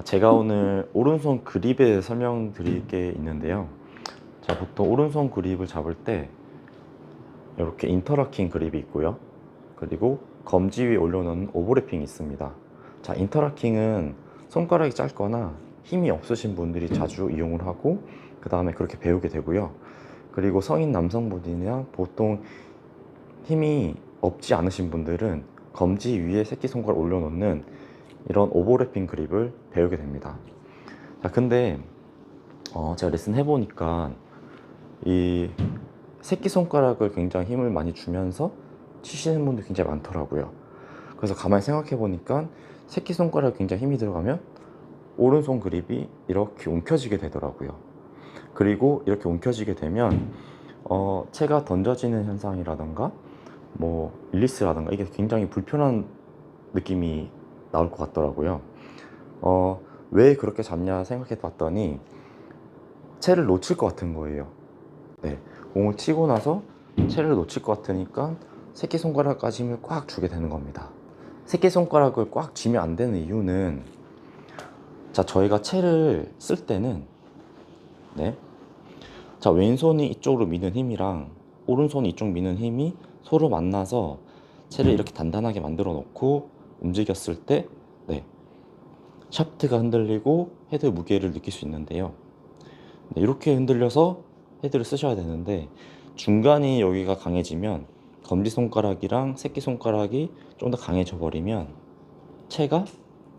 어, 제가 오늘 오른손 그립에 설명드릴 게 있는데요. 자, 보통 오른손 그립을 잡을 때 이렇게 인터라킹 그립이 있고요. 그리고 검지 위에 올려놓은 오버래핑이 있습니다. 자, 인터라킹은 손가락이 짧거나 힘이 없으신 분들이 자주 이용을 하고 그 다음에 그렇게 배우게 되고요. 그리고 성인 남성분이나 보통 힘이 없지 않으신 분들은 검지 위에 새끼손가락 올려놓는 이런 오버래핑 그립을 배우게 됩니다. 자, 근데 어, 제가 레슨 해보니까 이 새끼손가락을 굉장히 힘을 많이 주면서 치시는 분들 굉장히 많더라고요. 그래서 가만히 생각해 보니까 새끼손가락에 굉장히 힘이 들어가면 오른손 그립이 이렇게 움켜쥐게 되더라고요. 그리고 이렇게 움켜쥐게 되면 어, 채가 던져지는 현상이라던가 뭐 릴리스라던가 이게 굉장히 불편한 느낌이 나올 것 같더라고요. 어, 왜 그렇게 잡냐 생각해 봤더니 채를 놓칠 것 같은 거예요. 네, 공을 치고 나서 채를 놓칠 것 같으니까 새끼손가락까지 힘을 꽉 주게 되는 겁니다. 새끼손가락을 꽉 쥐면 안 되는 이유는 자 저희가 채를 쓸 때는 네, 자 왼손이 이쪽으로 미는 힘이랑 오른손이 이쪽 미는 힘이 서로 만나서 채를 이렇게 단단하게 만들어 놓고 움직였을 때 네, 샤프트가 흔들리고 헤드 무게를 느낄 수 있는데요. 네, 이렇게 흔들려서 헤드를 쓰셔야 되는데 중간이 여기가 강해지면 검지손가락이랑 새끼손가락이 좀 더 강해져 버리면 채가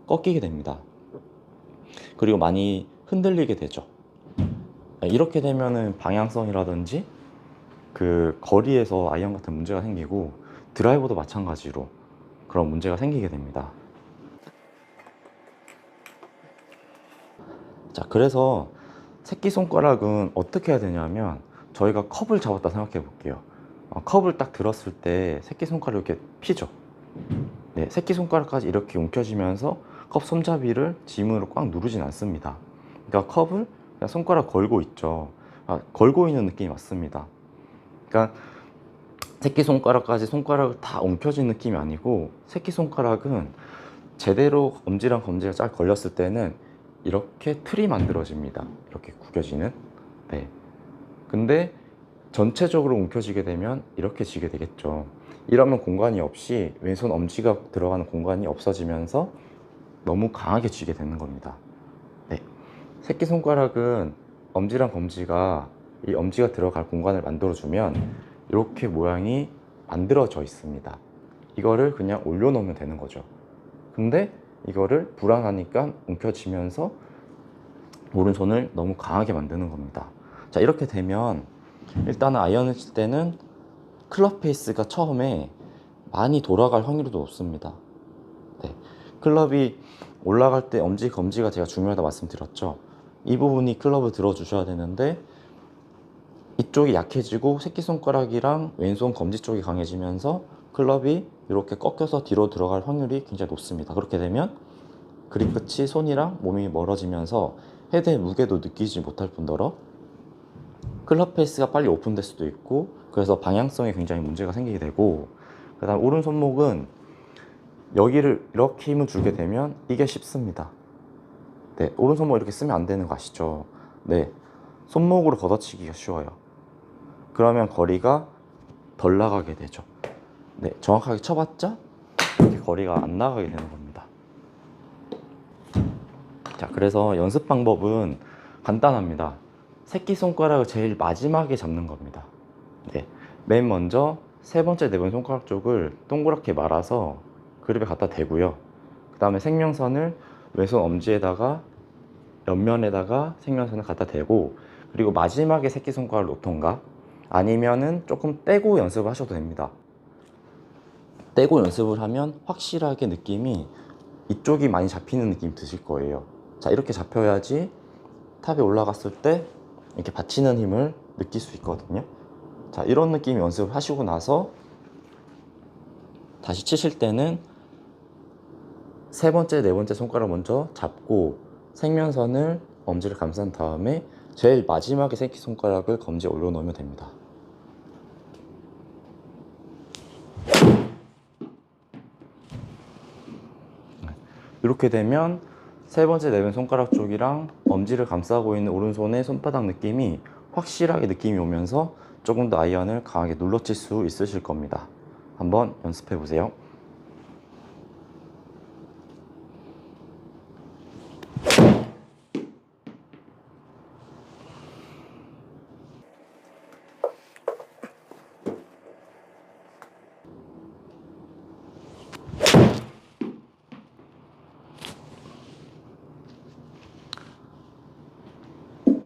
꺾이게 됩니다. 그리고 많이 흔들리게 되죠. 네, 이렇게 되면은 방향성이라든지 그 거리에서 아이언 같은 문제가 생기고 드라이버도 마찬가지로 그런 문제가 생기게 됩니다. 자, 그래서 새끼손가락은 어떻게 해야 되냐면 저희가 컵을 잡았다 생각해 볼게요. 어, 컵을 딱 들었을 때 새끼손가락 이렇게 피죠. 네, 새끼손가락까지 이렇게 움켜쥐면서 컵 손잡이를 지문으로 꽉 누르진 않습니다. 그러니까 컵을 손가락 걸고 있죠. 아, 걸고 있는 느낌이 맞습니다. 그러니까 새끼손가락까지 손가락을 다 움켜쥔 느낌이 아니고 새끼손가락은 제대로 엄지랑 검지가 잘 걸렸을 때는 이렇게 틀이 만들어집니다. 이렇게 구겨지는. 네. 근데 전체적으로 움켜쥐게 되면 이렇게 지게 되겠죠. 이러면 공간이 없이 왼손 엄지가 들어가는 공간이 없어지면서 너무 강하게 쥐게 되는 겁니다. 네. 새끼손가락은 엄지랑 검지가 이 엄지가 들어갈 공간을 만들어주면 이렇게 모양이 만들어져 있습니다. 이거를 그냥 올려놓으면 되는 거죠. 근데 이거를 불안하니까 움켜쥐면서 오른손을 너무 강하게 만드는 겁니다. 자, 이렇게 되면 일단은 아이언을 칠 때는 클럽 페이스가 처음에 많이 돌아갈 확률이 높습니다. 네. 클럽이 올라갈 때 엄지, 검지가 제가 중요하다 말씀드렸죠. 이 부분이 클럽을 들어주셔야 되는데 이쪽이 약해지고 새끼손가락이랑 왼손 검지 쪽이 강해지면서 클럽이 이렇게 꺾여서 뒤로 들어갈 확률이 굉장히 높습니다. 그렇게 되면 그립 끝이 손이랑 몸이 멀어지면서 헤드의 무게도 느끼지 못할 뿐더러 클럽 페이스가 빨리 오픈될 수도 있고 그래서 방향성에 굉장히 문제가 생기게 되고 그 다음 오른손목은 여기를 이렇게 힘을 주게 되면 이게 쉽습니다. 네, 오른손목 이렇게 쓰면 안 되는 거 아시죠? 네, 손목으로 걷어치기가 쉬워요. 그러면 거리가 덜 나가게 되죠. 네, 정확하게 쳐봤자 이렇게 거리가 안 나가게 되는 겁니다. 자, 그래서 연습 방법은 간단합니다. 새끼손가락을 제일 마지막에 잡는 겁니다. 네, 맨 먼저 세 번째, 네 번째 손가락 쪽을 동그랗게 말아서 그립에 갖다 대고요. 그 다음에 생명선을 왼손 엄지에다가 옆면에다가 생명선을 갖다 대고 그리고 마지막에 새끼손가락을 놓던가 아니면은 조금 떼고 연습을 하셔도 됩니다. 떼고 연습을 하면 확실하게 느낌이 이쪽이 많이 잡히는 느낌이 드실 거예요. 자, 이렇게 잡혀야지 탑에 올라갔을 때 이렇게 받치는 힘을 느낄 수 있거든요. 자, 이런 느낌 연습을 하시고 나서 다시 치실 때는 세 번째, 네 번째 손가락 먼저 잡고 생면선을 엄지를 감싼 다음에 제일 마지막에 새끼손가락을 검지에 올려놓으면 됩니다. 이렇게 되면 세 번째 내뱉은 손가락 쪽이랑 엄지를 감싸고 있는 오른손의 손바닥 느낌이 확실하게 느낌이 오면서 조금 더 아이언을 강하게 눌러칠 수 있으실 겁니다. 한번 연습해 보세요.